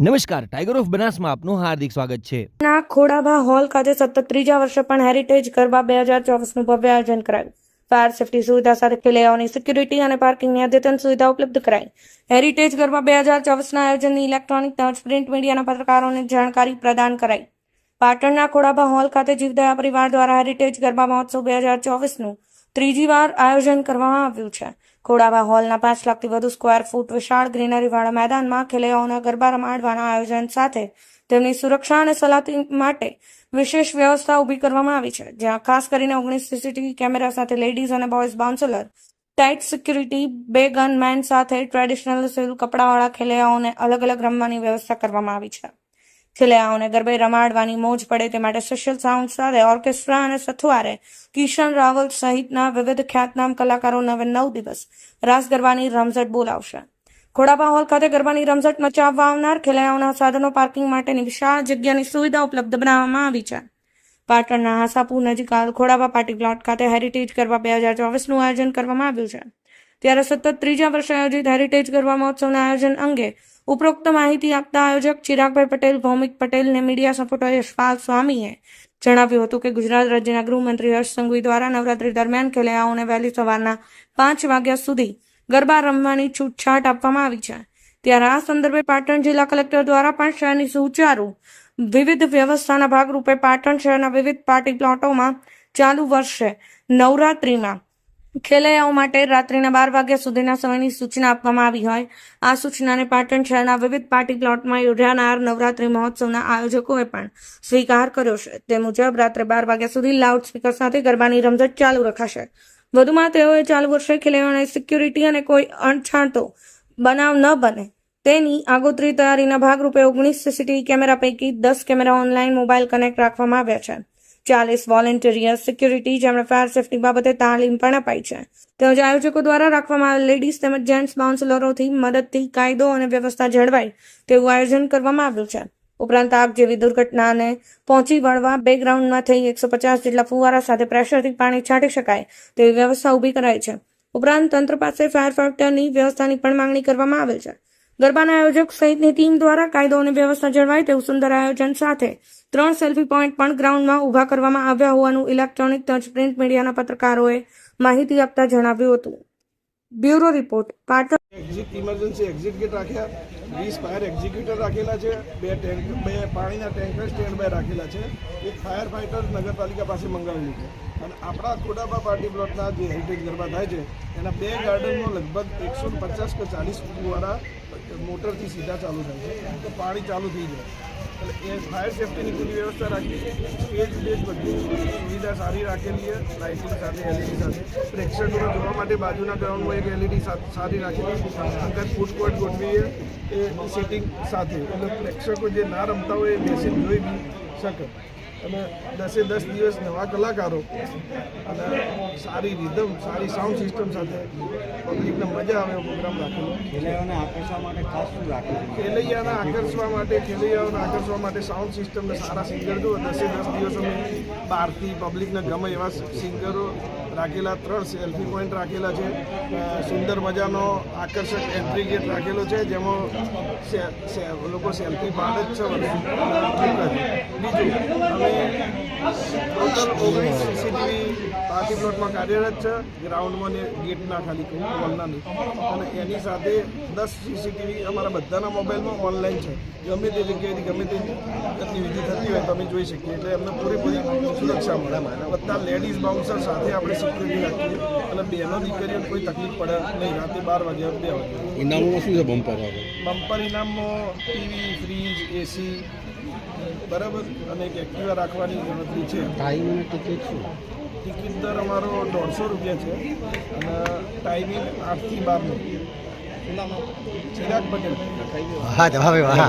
નમસ્કાર tiger of બનાસમાં આપનું હાર્દિક સ્વાગત છે. ના, ખોડાભા હોલ ખાતે સતત ત્રીજા વર્ષે પણ હેરિટેજ ગરબા બે હજાર ચોવીસનું ભવ્ય આયોજન કરાયું. ફાયર સેફટી સુવિધા સાથે ખેલૈયાઓની સિક્યુરિટી અને પાર્કિંગની અદ્યતન સુવિધા ઉપલબ્ધ કરાઈ. હેરિટેજ ગરબા બે હજાર ચોવીસના આયોજનની ઇલેક્ટ્રોનિક તેમજ પ્રિન્ટ મીડિયાના પત્રકારોને જાણકારી પ્રદાન કરાઈ. પાટણના ખોડાભા હોલ ખાતે જીવદયા પરિવાર દ્વારા હેરિટેજ ગરબા મહોત્સવ બે હજાર ચોવીસનું ત્રીજી વાર આયોજન કરવામાં આવ્યું છે. ખોડાભા હોલના પાંચ લાખથી વધુ સ્ક્વેર ફૂટ વિશાળ ગ્રીનરીવાળા મેદાનમાં ખેલૈયાઓના ગરબા રમાડવાના આયોજન સાથે તેમની સુરક્ષા અને સલામતી માટે વિશેષ વ્યવસ્થા ઊભી કરવામાં આવી છે, જ્યાં ખાસ કરીને ઓગણીસ સીસીટીવી કેમેરા સાથે લેડીઝ અને બોયઝ બાઉન્સલર ટાઇટ સિક્યુરિટી બે ગનમેન સાથે ટ્રેડિશનલ સિવિલ કપડાવાળા ખેલૈયાઓને અલગ અલગ રમવાની વ્યવસ્થા કરવામાં આવી છે. ખેલૈયાઓને ગરબે રમાડવાની મોજ પડે તે માટે સ્પેશિયલ સાઉન્ડ સાથે ઓર્કેસ્ટ્રા અને સથવારે કિશન રાવલ સહિતના વિવિધ ખ્યાતનામ કલાકારો નવે નવ દિવસ રાસ ગરબાની રમઝટ બોલાવશે. ખોડાપા હોલ ખાતે ગરબાની રમઝટ મચાવવા આવનાર ખેલૈયાઓના સાધનો પાર્કિંગ માટેની વિશાળ જગ્યાની સુવિધા ઉપલબ્ધ બનાવવામાં આવી છે. પાટણના હાસાપુર નજીક ખોડાપા પાર્ટી પ્લોટ ખાતે હેરિટેજ ગરબા બે હજાર ચોવીસનું આયોજન કરવામાં આવ્યું છે. ત્યારે સતત ત્રીજા વર્ષે આયોજિત હેરિટેજ ગરબા મહોત્સવના આયોજન અંગે ઉપરોક્ત માહિતી આપતા આયોજક ચિરાગભાઈ પટેલ, ભૌમિક પટેલને મીડિયા સપોર્ટર યશપાલ સ્વામીએ જણાવ્યું હતું કે ગુજરાત રાજ્યના ગૃહમંત્રી હર્ષ સંઘવી દ્વારા નવરાત્રી દરમિયાન ખેલૈયાઓને વહેલી સવારના પાંચ વાગ્યા સુધી ગરબા રમવાની છૂટછાટ આપવામાં આવી છે. ત્યારે આ સંદર્ભે પાટણ જિલ્લા કલેક્ટર દ્વારા પણ શહેરની સુચારુ વિવિધ વ્યવસ્થાના ભાગરૂપે પાટણ શહેરના વિવિધ પાર્ટી પ્લોટોમાં ચાલુ વર્ષે નવરાત્રીમાં ખેલૈયાઓ માટે રાત્રિના બાર વાગ્યા સુધીના સમયની સૂચના આપવામાં આવી હોય. આ સૂચનાને પાટણ શહેરના વિવિધ પાર્ટી પ્લોટમાં યોજાનાર નવરાત્રી મહોત્સવના આયોજકોએ પણ સ્વીકાર કર્યો છે. તે મુજબ રાત્રે બાર વાગ્યા સુધી લાઉડ સ્પીકર સાથે ગરબાની રમઝટ ચાલુ રખાશે. વધુમાં તેઓએ ચાલુ વર્ષે ખેલૈયાઓને સિક્યુરિટી અને કોઈ અણછાણતો બનાવ ન બને. તેની આગોતરી તૈયારીના ભાગરૂપે ઓગણીસ સીસીટીવી કેમેરા પૈકી દસ કેમેરા ઓનલાઈન મોબાઈલ કનેક્ટ રાખવામાં આવ્યા છે. ચાલીસ વોલેન્ટિયર સિક્યુરિટી જેમણે ફાયર સેફટી બાબતે તાલીમ પણ અપાઈ છે. તેમજ આયોજકો દ્વારા રાખવામાં આવેલ લેડીઝ તેમજ જેન્ટ્સ બાઉન્સલરોથી મદદથી કાયદો અને વ્યવસ્થા જળવાય તેવું આયોજન કરવામાં આવ્યું છે. ઉપરાંત આગ જેવી દુર્ઘટનાને પહોંચી વળવા બેકગ્રાઉન્ડમાં થઈ એકસો પચાસ જેટલા ફુવારા સાથે પ્રેશરથી પાણી છાંટી શકાય તેવી વ્યવસ્થા ઊભી કરાઈ છે. ઉપરાંત તંત્ર પાસે ફાયર ફાઈટરની વ્યવસ્થાની પણ માંગણી કરવામાં આવેલ છે. ગરબાના આયોજક સહિતની ટીમ દ્વારા કાયદો અને વ્યવસ્થા જળવાય તેવું સુંદર આયોજન સાથે ત્રણ સેલ્ફી પોઈન્ટ પણ ગ્રાઉન્ડમાં ઊભા કરવામાં આવ્યા હોવાનું ઇલેક્ટ્રોનિક તેમજ પ્રિન્ટ મીડિયાના પત્રકારોએ માહિતી આપતા જણાવ્યું હતું. Bureau report, Patan. Exit emergency exit gate રાખ્યા. વીસ ફાયર એક્ઝિક્યુટર રાખેલા છે. બે ટેન્ક બે પાણીના ટેન્કર સ્ટેન્ડ બાય રાખેલા છે. એક ફાયર ફાઇટર નગરપાલિકા પાસે મંગાવેલું છે. અને આપણા ખોડાપા પાર્ટી પ્લોટના જે હેરિટેજ ગરબા થાય છે, એના બે ગાર્ડનમાં લગભગ એકસો પચાસ કે ચાલીસ ફુવારા મોટરથી સીધા ચાલુ થાય છે. તો પાણી ચાલુ થઈ જાય. એ ફાયર સેફ્ટીની પૂરી વ્યવસ્થા રાખી છે. સ્ટેજ બેજ બધી સુવિધા સારી રાખેલી છે. લાઇટિંગ સાથે એલઈડી સાથે. પ્રેક્ષકોને જોવા માટે બાજુના ગ્રાઉન્ડમાં એક એલઈડી સારી રાખેલી અંદર ફૂડ કોર્ટ ગોઠવી છે. એ સેટિંગ સાથે. એટલે પ્રેક્ષકો જે ના રમતા હોય એ બેસીને જોઈ બી શકે. અને દસે દસ દિવસ નવા કલાકારો અને સારી રિધમ સારી સાઉન્ડ સિસ્ટમ સાથે પબ્લિકને મજા આવે એવો પ્રોગ્રામ રાખેલો. ખેલૈયાઓને આકર્ષવા માટે ખાસ શું રાખેલું ખેલૈયાને આકર્ષવા માટે ખેલૈયાઓને આકર્ષવા માટે સાઉન્ડ સિસ્ટમને સારા સિંગર જો દસે દસ દિવસ અમે બહારથી પબ્લિકને ગમે એવા સિંગરો રાખેલા ત્રણ સેલ્ફી પોઈન્ટ રાખેલા છે. સુંદર મજાનો આકર્ષક એન્ટ્રી ગેટ રાખેલો છે, જેમાં લોકો સેલ્ફી પાડે જ છે બીજું, અમે ટોટલ ઓગણીસ સીસીટીવી પાર્ટી પ્લોટમાં કાર્યરત છે. ગ્રાઉન્ડમાં ને ગેટના ખાલી હોલના નહીં. અને એની સાથે દસ સીસીટીવી અમારા બધાના મોબાઈલમાં ઓનલાઈન છે. ગમે તે જગ્યાએથી, ગમે તે ગતિવિધિ થતી હોય તમે જોઈ શકીએ. એટલે એમને પૂરેપૂરી સુરક્ષા મળે. બધા લેડીઝ બાઉન્સર સાથે આપણે સિક્યુરિટી રાખીએ અને બહેનો કોઈ તકલીફ પડે નહીં રાતે બાર વાગ્યા બે વાગ્યા ઇનામોમાં શું છે બમ્પર બમ્પર ઇનામમાં ટીવી ફ્રીજ એસી બરાબર? અને એક એક્ટિવા રાખવાની ગણતરી છે. ટાઈમ ટિકિટ શું? ટિકિટ દર અમારો દોઢસો રૂપિયા છે અને ટાઈમિંગ આઠથી બારનો. ચિરાગ પટેલ. હા જવાબ હા.